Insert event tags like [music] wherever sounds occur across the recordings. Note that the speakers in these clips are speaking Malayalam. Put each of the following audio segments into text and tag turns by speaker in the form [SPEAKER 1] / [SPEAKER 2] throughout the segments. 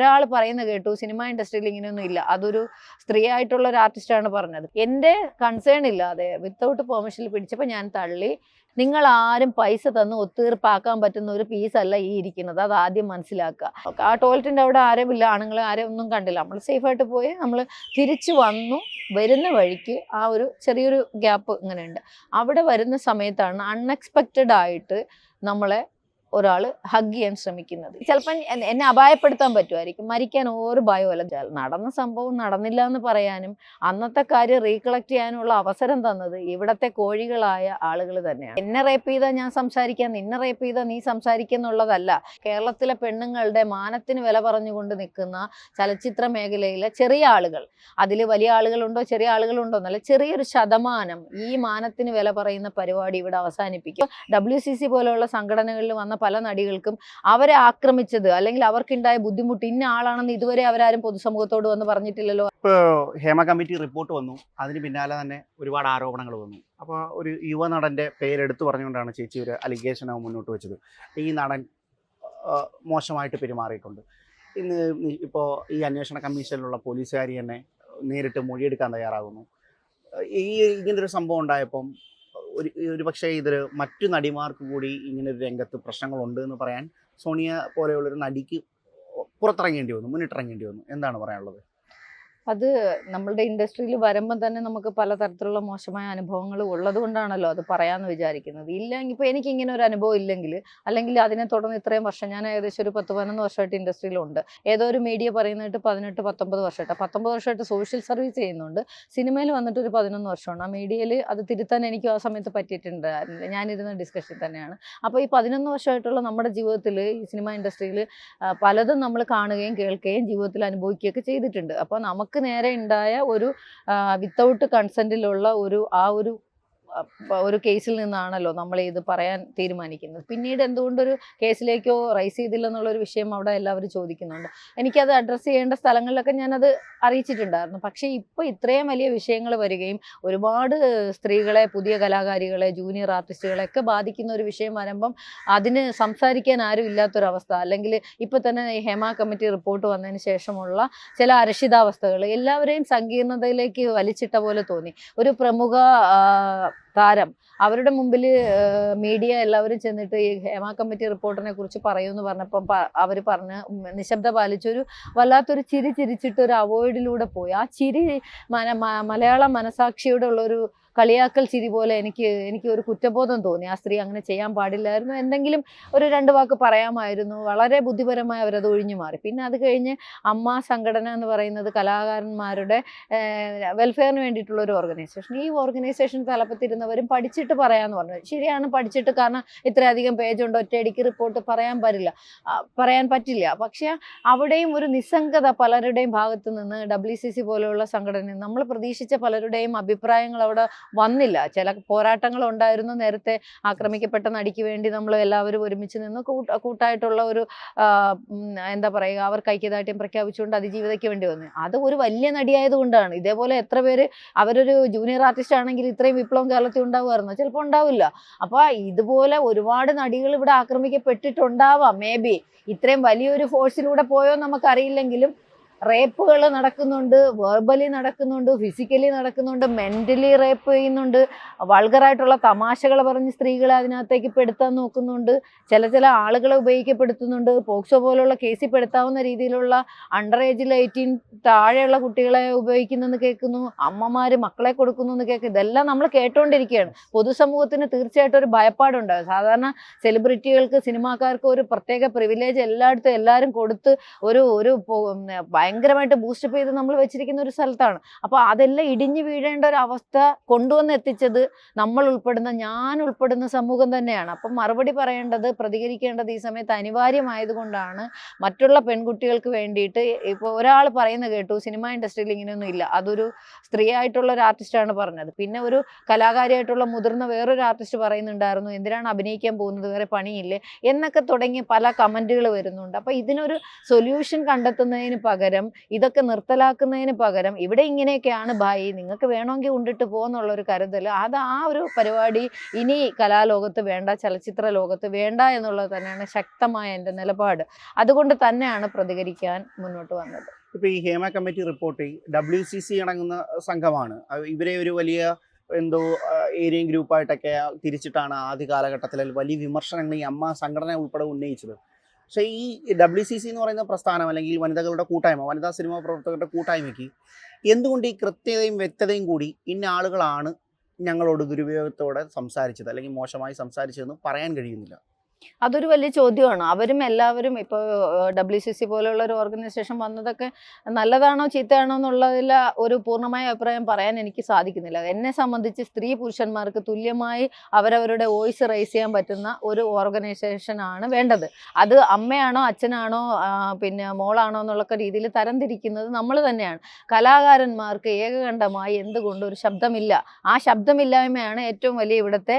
[SPEAKER 1] ഒരാൾ പറയുന്ന കേട്ടു സിനിമ ഇൻഡസ്ട്രിയിൽ ഇങ്ങനെയൊന്നും ഇല്ല. അതൊരു സ്ത്രീ ആയിട്ടുള്ള ഒരു ആർട്ടിസ്റ്റാണ് പറഞ്ഞത്. എന്റെ കൺസേൺ ഇല്ലാതെ വിത്തൗട്ട് പെർമിഷനിൽ പിടിച്ചപ്പോൾ ഞാൻ തള്ളി. നിങ്ങൾ ആരും പൈസ തന്ന് ഒത്തീർപ്പാക്കാൻ പറ്റുന്ന ഒരു പീസല്ല ഈ ഇരിക്കുന്നത്. അത് ആദ്യം മനസ്സിലാക്കുക. ആ ടോയ്ലറ്റിന്റെ അവിടെ ആരും ഇല്ല ആണുങ്ങൾ ആരും ഒന്നും കണ്ടില്ല. നമ്മൾ സേഫായിട്ട് പോയി നമ്മൾ തിരിച്ചു വന്നു. വരുന്ന വഴിക്ക് ആ ഒരു ചെറിയൊരു ഗ്യാപ്പ് ഇങ്ങനെയുണ്ട്. അവിടെ വരുന്ന സമയത്താണ് അൺഎക്സ്പെക്റ്റഡ് ആയിട്ട് നമ്മളെ ഒരാൾ ഹഗ് ചെയ്യാൻ ശ്രമിക്കുന്നത്. ചിലപ്പം എന്നെ- അപായപ്പെടുത്താൻ പറ്റുമായിരിക്കും. മരിക്കാൻ ഒരു ഭയമല്ല നടന്ന സംഭവം നടന്നില്ല എന്ന് പറയാനും അന്നത്തെ കാര്യം റീകളക്ട് ചെയ്യാനുള്ള അവസരം തന്നത് ഇവിടത്തെ കോഴികളായ ആളുകൾ തന്നെയാണ്. എന്നെ റേപ്പ് ചെയ്താൽ ഞാൻ സംസാരിക്കാം നിന്നെ റേപ്പ് ചെയ്താൽ നീ സംസാരിക്കുന്നുള്ളതല്ല കേരളത്തിലെ പെണ്ണുങ്ങളുടെ മാനത്തിന് വില പറഞ്ഞുകൊണ്ട് നിൽക്കുന്ന ചലച്ചിത്ര മേഖലയിലെ ചെറിയ ആളുകൾ അതിൽ വലിയ ആളുകളുണ്ടോ ചെറിയ ആളുകളുണ്ടോ എന്നല്ല ചെറിയൊരു ശതമാനം ഈ മാനത്തിന് വില പറയുന്ന പരിപാടി ഇവിടെ അവസാനിപ്പിക്കും. ഡബ്ല്യു സി സി പോലെയുള്ള സംഘടനകളിൽ വന്ന പല നടികൾക്കും അവരെ ആക്രമിച്ചത് അല്ലെങ്കിൽ അവർക്കുണ്ടായ ബുദ്ധിമുട്ട് ഇന്ന ആളാണെന്ന് ഇതുവരെ അവരാരും പൊതുസമൂഹത്തോട് വന്ന് പറഞ്ഞിട്ടില്ലല്ലോ.
[SPEAKER 2] ഇപ്പോൾ ഹേമ കമ്മിറ്റി റിപ്പോർട്ട് വന്നു. അതിന് പിന്നാലെ തന്നെ ഒരുപാട് ആരോപണങ്ങൾ വന്നു. അപ്പോൾ ഒരു യുവ നടന്റെ പേരെടുത്ത് പറഞ്ഞുകൊണ്ടാണ് ചേച്ചി ഒരു അലിഗേഷൻ മുന്നോട്ട് വെച്ചത്. ഈ നടൻ മോശമായിട്ട് പെരുമാറിയിട്ടുണ്ട്. ഇന്ന് ഇപ്പോൾ ഈ അന്വേഷണ കമ്മീഷനിലുള്ള പോലീസുകാരി തന്നെ നേരിട്ട് മൊഴിയെടുക്കാൻ തയ്യാറാകുന്നു. ഈ ഇങ്ങനൊരു സംഭവം ഉണ്ടായപ്പം ഒരു ഒരു പക്ഷേ ഇതിൽ മറ്റു നടിമാർക്ക് കൂടി ഇങ്ങനെ ഒരു രംഗത്ത് പ്രശ്നങ്ങളുണ്ട് എന്ന് പറയാൻ സോണിയ പോലെയുള്ളൊരു നടിക്ക് പുറത്തിറങ്ങേണ്ടി വന്നു മുന്നിട്ടിറങ്ങേണ്ടി വന്നു. എന്താണ് പറയാനുള്ളത്?
[SPEAKER 1] അത് നമ്മളുടെ ഇൻഡസ്ട്രിയിൽ വരുമ്പോൾ തന്നെ നമുക്ക് പലതരത്തിലുള്ള മോശമായ അനുഭവങ്ങൾ ഉള്ളത് കൊണ്ടാണല്ലോ അത് പറയാമെന്ന് വിചാരിക്കുന്നത്. ഇല്ല ഇപ്പോൾ എനിക്ക് ഇങ്ങനെ ഒരു അനുഭവം ഇല്ലെങ്കിൽ അല്ലെങ്കിൽ അതിനെ തുടർന്ന് ഇത്രയും വർഷം ഞാൻ ഏകദേശം ഒരു പത്ത് പതിനൊന്ന് വർഷമായിട്ട് ഇൻഡസ്ട്രിയിലുണ്ട് ഏതോ ഒരു മീഡിയ പറയുന്നതായിട്ട് പതിനെട്ട് പത്തൊമ്പത് വർഷമായിട്ട്. പത്തൊമ്പത് വർഷമായിട്ട് സോഷ്യൽ സർവീസ് ചെയ്യുന്നുണ്ട്. സിനിമയിൽ വന്നിട്ട് ഒരു പതിനൊന്ന് വർഷമാണ്. ആ മീഡിയയിൽ അത് തിരുത്താൻ എനിക്ക് ആ സമയത്ത് പറ്റിയിട്ടുണ്ടായിരുന്നില്ല. ഞാനിരുന്ന ഡിസ്കഷനിൽ തന്നെയാണ്. അപ്പോൾ ഈ പതിനൊന്ന് വർഷമായിട്ടുള്ള നമ്മുടെ ജീവിതത്തിൽ ഈ സിനിമ ഇൻഡസ്ട്രിയിൽ പലതും നമ്മൾ കാണുകയും കേൾക്കുകയും ജീവിതത്തിൽ അനുഭവിക്കുകയൊക്കെ ചെയ്തിട്ടുണ്ട്. അപ്പോൾ നമുക്ക് നേരെ ഉണ്ടായ ഒരു വിത്തൗട്ട് കൺസെന്റിലുള്ള ഒരു ആ ഒരു ഒരു കേസിൽ നിന്നാണല്ലോ നമ്മൾ ഇത് പറയാൻ തീരുമാനിക്കുന്നത്. പിന്നീട് എന്തുകൊണ്ടൊരു കേസിലേക്കോ റൈസ് ചെയ്തില്ല എന്നുള്ളൊരു വിഷയം അവിടെ എല്ലാവരും ചോദിക്കുന്നുണ്ട്. എനിക്കത് അഡ്രസ്സ് ചെയ്യേണ്ട സ്ഥലങ്ങളിലൊക്കെ ഞാനത് അറിയിച്ചിട്ടുണ്ടായിരുന്നു. പക്ഷേ ഇപ്പോൾ ഇത്രയും വലിയ വിഷയങ്ങൾ വരികയും ഒരുപാട് സ്ത്രീകളെ പുതിയ കലാകാരികളെ ജൂനിയർ ആർട്ടിസ്റ്റുകളെ ഒക്കെ ബാധിക്കുന്ന ഒരു വിഷയം വരുമ്പം അതിന് സംസാരിക്കാൻ ആരും ഇല്ലാത്തൊരവസ്ഥ. അല്ലെങ്കിൽ ഇപ്പോൾ തന്നെ ഈ ഹേമ കമ്മിറ്റി റിപ്പോർട്ട് വന്നതിന് ശേഷമുള്ള ചില അരക്ഷിതാവസ്ഥകൾ എല്ലാവരെയും സങ്കീർണതയിലേക്ക് വലിച്ചിട്ട പോലെ തോന്നി. ഒരു പ്രമുഖ താരം അവരുടെ മുമ്പിൽ മീഡിയ എല്ലാവരും ചെന്നിട്ട് ഈ ഹേമ കമ്മിറ്റി റിപ്പോർട്ടിനെ കുറിച്ച് പറയുമെന്ന് പറഞ്ഞപ്പം അവർ പറഞ്ഞ് നിശബ്ദ പാലിച്ചൊരു വല്ലാത്തൊരു ചിരി ചിരിച്ചിട്ട് ഒരു അവോയ്ഡിലൂടെ പോയി. ആ ചിരി മലയാള മനസാക്ഷിയോടെ ഉള്ളൊരു കളിയാക്കൽ ചിരി പോലെ എനിക്ക് എനിക്ക് ഒരു കുറ്റബോധം തോന്നി. ആ സ്ത്രീ അങ്ങനെ ചെയ്യാൻ പാടില്ലായിരുന്നു. എന്തെങ്കിലും ഒരു രണ്ട് വാക്ക് പറയാമായിരുന്നു. വളരെ ബുദ്ധിപരമായി അവരത് ഒഴിഞ്ഞു മാറി. പിന്നെ അത് കഴിഞ്ഞ് അമ്മ സംഘടന എന്ന് പറയുന്നത് കലാകാരന്മാരുടെ വെൽഫെയറിന് വേണ്ടിയിട്ടുള്ള ഒരു ഓർഗനൈസേഷൻ ഈ ഓർഗനൈസേഷൻ തലപ്പത്തിരുന്നവരും പഠിച്ചിട്ട് പറയാമെന്ന് പറഞ്ഞു. ശരിയാണ് പഠിച്ചിട്ട് കാരണം ഇത്രയധികം പേജുണ്ട് ഒറ്റയടിക്ക് റിപ്പോർട്ട് പറയാൻ പറ്റില്ല. പറയാൻ പറ്റില്ല. പക്ഷേ അവിടെയും ഒരു നിസ്സംഗത പലരുടെയും ഭാഗത്ത് നിന്ന് ഡബ്ല്യു സി സി പോലെയുള്ള സംഘടന നമ്മൾ പ്രതീക്ഷിച്ച പലരുടെയും അഭിപ്രായങ്ങൾ അവിടെ വന്നില്ല. ചില പോരാട്ടങ്ങൾ ഉണ്ടായിരുന്നു നേരത്തെ ആക്രമിക്കപ്പെട്ട നടിക്ക് വേണ്ടി നമ്മൾ എല്ലാവരും ഒരുമിച്ച് നിന്ന് കൂട്ട കൂട്ടായിട്ടുള്ള ഒരു എന്താ പറയുക അവർ ഐക്യദാർഢ്യം പ്രഖ്യാപിച്ചുകൊണ്ട് അതിജീവിതയ്ക്ക് വേണ്ടി വന്നു. അത് ഒരു വലിയ നടിയായത് കൊണ്ടാണ് ഇതേപോലെ എത്ര പേര് അവരൊരു ജൂനിയർ ആർട്ടിസ്റ്റ് ആണെങ്കിൽ ഇത്രയും വിപ്ലവം കേരളത്തിൽ ഉണ്ടാവുമായിരുന്നു. ചിലപ്പോൾ ഉണ്ടാവില്ല. അപ്പോൾ ഇതുപോലെ ഒരുപാട് നടികൾ ഇവിടെ ആക്രമിക്കപ്പെട്ടിട്ടുണ്ടാവാം. മേ ബി ഇത്രയും വലിയൊരു ഫോഴ്സിലൂടെ പോയോ നമുക്കറിയില്ലെങ്കിലും റേപ്പുകൾ നടക്കുന്നുണ്ട് വെർബലി നടക്കുന്നുണ്ട് ഫിസിക്കലി നടക്കുന്നുണ്ട് മെന്റലി റേപ്പ് ചെയ്യുന്നുണ്ട്. വൾഗറായിട്ടുള്ള തമാശകൾ പറഞ്ഞ് സ്ത്രീകളെ അതിനകത്തേക്ക് പെടുത്താൻ നോക്കുന്നുണ്ട്. ചില ചില ആളുകളെ ഉപയോഗിക്കപ്പെടുത്തുന്നുണ്ട്. പോക്സോ പോലുള്ള കേസിൽ പെടുത്താവുന്ന രീതിയിലുള്ള അണ്ടർ ഏജിൽ എയ്റ്റീൻ താഴെയുള്ള കുട്ടികളെ ഉപയോഗിക്കുന്നെന്ന് കേൾക്കുന്നു. അമ്മമാർ മക്കളെ കൊടുക്കുന്നു എന്ന് കേൾക്കുന്നു. ഇതെല്ലാം നമ്മൾ കേട്ടുകൊണ്ടിരിക്കുകയാണ് പൊതുസമൂഹത്തിന് തീർച്ചയായിട്ടും ഒരു ഭയപ്പാടുണ്ടാകും സാധാരണ സെലിബ്രിറ്റികൾക്ക് സിനിമാക്കാർക്ക് ഒരു പ്രത്യേക പ്രിവിലേജ് എല്ലായിടത്തും എല്ലാവരും കൊടുത്ത് ഒരു ഒരു ഭയങ്കരമായിട്ട് ബൂസ്റ്റപ്പ് ചെയ്ത് നമ്മൾ വെച്ചിരിക്കുന്ന ഒരു സ്ഥലത്താണ്. അപ്പോൾ അതെല്ലാം ഇടിഞ്ഞു വീഴേണ്ട ഒരു അവസ്ഥ കൊണ്ടുവന്ന് എത്തിച്ചത് നമ്മൾ ഉൾപ്പെടുന്ന ഞാൻ ഉൾപ്പെടുന്ന സമൂഹം തന്നെയാണ്. അപ്പം മറുപടി പറയേണ്ടത് പ്രതികരിക്കേണ്ടത് ഈ സമയത്ത് അനിവാര്യമായതുകൊണ്ടാണ്. മറ്റുള്ള പെൺകുട്ടികൾക്ക് വേണ്ടിയിട്ട് ഇപ്പോൾ ഒരാൾ പറയുന്ന കേട്ടു സിനിമ ഇൻഡസ്ട്രിയിൽ ഇങ്ങനെയൊന്നും ഇല്ല. അതൊരു സ്ത്രീ ആയിട്ടുള്ള ഒരു ആർട്ടിസ്റ്റാണ് പറഞ്ഞത്. പിന്നെ ഒരു കലാകാരിയായിട്ടുള്ള മുതിർന്ന വേറൊരു ആർട്ടിസ്റ്റ് പറയുന്നുണ്ടായിരുന്നു എന്തിനാണ് അഭിനയിക്കാൻ പോകുന്നത്? വേറെ പണിയില്ലേ? എന്നൊക്കെ തുടങ്ങി പല കമന്റുകൾ വരുന്നുണ്ട്. അപ്പോൾ ഇതിനൊരു സൊല്യൂഷൻ കണ്ടെത്തുന്നതിന് പകരം പകരം ഇതൊക്കെ നിർത്തലാക്കുന്നതിന് പകരം ഇവിടെ ഇങ്ങനെയൊക്കെയാണ് ഭായി നിങ്ങൾക്ക് വേണമെങ്കിൽ ഉണ്ടിട്ട് പോകുന്നുള്ള ഒരു കരുതൽ അത് ആ ഒരു പരിപാടി ഇനി കലാലോകത്ത് വേണ്ട ചലച്ചിത്ര ലോകത്ത് വേണ്ട എന്നുള്ളത് തന്നെയാണ് ശക്തമായ എന്റെ നിലപാട്. അതുകൊണ്ട് തന്നെയാണ് പ്രതികരിക്കാൻ മുന്നോട്ട് വന്നത്.
[SPEAKER 2] ഇപ്പൊ ഈ Hema committee report W C C അടങ്ങുന്ന സംഘമാണ്. ഇവരെ ഒരു വലിയ എന്തോ ഏരിയൻ ഗ്രൂപ്പായിട്ടൊക്കെ തിരിച്ചിട്ടാണ് ആദ്യ കാലഘട്ടത്തിൽ വലിയ വിമർശനങ്ങൾ ഈ അമ്മ സംഘടന ഉൾപ്പെടെ ഉന്നയിച്ചത്. പക്ഷേ ഈ ഡബ്ല്യു സി സി എന്ന് പറയുന്ന പ്രസ്ഥാനം അല്ലെങ്കിൽ വനിതകളുടെ കൂട്ടായ്മ വനിതാ സിനിമാ പ്രവർത്തകരുടെ കൂട്ടായ്മയ്ക്ക് എന്തുകൊണ്ട് ഈ കൃത്യതയും വ്യക്തതയും കൂടി ഇന്ന ആളുകളാണ് ഞങ്ങളോട് ദുരുപയോഗത്തോടെ സംസാരിച്ചത് അല്ലെങ്കിൽ മോശമായി സംസാരിച്ചതെന്ന് പറയാൻ കഴിയുന്നില്ല?
[SPEAKER 1] അതൊരു വലിയ ചോദ്യമാണ്. അവരും എല്ലാവരും ഇപ്പോൾ ഡബ്ല്യു സി സി പോലെയുള്ള ഒരു ഓർഗനൈസേഷൻ വന്നതൊക്കെ നല്ലതാണോ ചീത്തയാണോ എന്നുള്ളതിൽ ഒരു പൂർണമായ അഭിപ്രായം പറയാൻ എനിക്ക് സാധിക്കുന്നില്ല. എന്നെ സംബന്ധിച്ച് സ്ത്രീ പുരുഷന്മാർക്ക് തുല്യമായി അവരവരുടെ വോയിസ് റൈസ് ചെയ്യാൻ പറ്റുന്ന ഒരു ഓർഗനൈസേഷനാണ് വേണ്ടത്. അത് അമ്മയാണോ അച്ഛനാണോ പിന്നെ മോളാണോ എന്നുള്ള രീതിയിൽ തരംതിരിക്കുന്നത് നമ്മൾ തന്നെയാണ്. കലാകാരന്മാർക്ക് ഏകകണ്ഠമായി എന്തുകൊണ്ട് ഒരു ശബ്ദമില്ല? ആ ശബ്ദമില്ലായ്മയാണ് ഏറ്റവും വലിയ ഇവിടുത്തെ